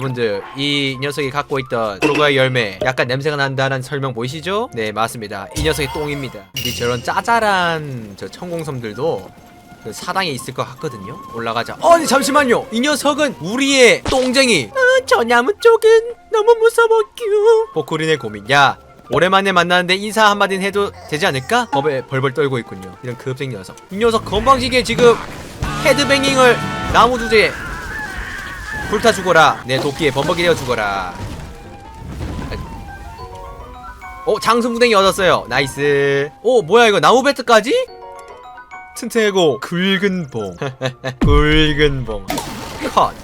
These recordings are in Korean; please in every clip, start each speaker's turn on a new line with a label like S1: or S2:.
S1: 여러분들 이 녀석이 갖고 있던 프로가의 열매 약간 냄새가 난다는 설명 보이시죠? 네 맞습니다. 이 녀석이 똥입니다. 이 저런 짜잘한 저 천공섬들도 그 사당에 있을 것 같거든요. 올라가자. 어 아니 잠시만요! 이 녀석은 우리의 똥쟁이! 어, 저 나무 쪽은 너무 무서워 큐 보쿠린의 고민. 야 오랜만에 만나는데 인사 한마디는 해도 되지 않을까? 겁에 벌벌 떨고 있군요. 이런 급생 녀석. 이 녀석 건방지게 지금 헤드뱅잉을 나무 주제에 불타 죽어라. 내 도끼에 범벅이 되어 죽어라. 어 장승구댕이 얻었어요. 나이스. 오 뭐야 이거 나무 배트까지? 튼튼하고 굵은 봉. 굵은 봉컷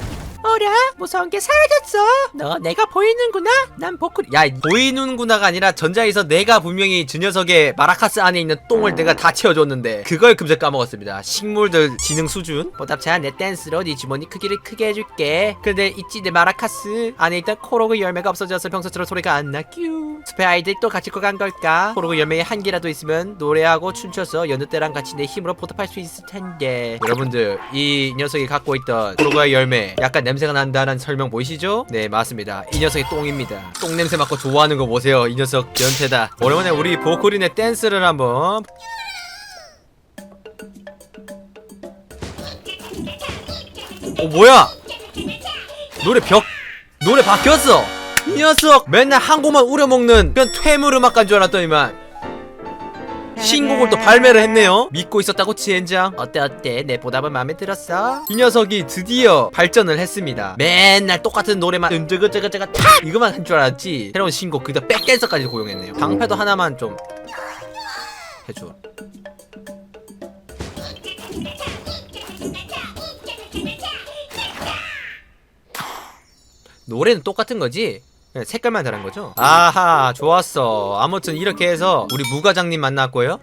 S1: 어랴 무서운 게 사라졌어. 너 내가 보이는구나? 난 보크리 야 보이는구나가 아니라 전자에서 내가 분명히 저 녀석의 마라카스 안에 있는 똥을 내가 다 채워줬는데 그걸 금세 까먹었습니다. 식물들 지능 수준? 보답차 내 댄스로 네 주머니 크기를 크게 해줄게. 근데 있지 내 마라카스 안에 있던 코로그 열매가 없어져서 평소처럼 소리가 안 나 뀨. 숲의 아이들 또 같이 거간 걸까? 코로그 열매에 한 개라도 있으면 노래하고 춤춰서 여느 때랑 같이 내 힘으로 보답할 수 있을 텐데. 여러분들 이 녀석이 갖고 있던 코로그의 열매 약간 냄새 가 난다는 설명 보이시죠? 네 맞습니다. 이 녀석이 똥입니다. 똥 냄새 맡고 좋아하는 거 보세요. 이 녀석 변태다. 오랜만에 우리 보컬인의 댄스를 한번. 어 뭐야? 노래 벽 노래 바뀌었어. 이 녀석 맨날 한 곡만 우려먹는 그런 퇴물 음악가인 줄 알았더니만 신곡을 또 발매를 했네요. 믿고 있었다고 지엔장? 어때 어때? 내 보답은 마음에 들었어? 이 녀석이 드디어 발전을 했습니다. 맨날 똑같은 노래만 은저거저거저거 탁! 이거만 한 줄 알았지? 새로운 신곡 그다 백댄서까지 고용했네요. 방패도 하나만 좀 해줘. 노래는 똑같은 거지? 그냥 색깔만 다른 거죠? 아하 좋았어 아무튼 이렇게 해서 우리 무과장님 만났고요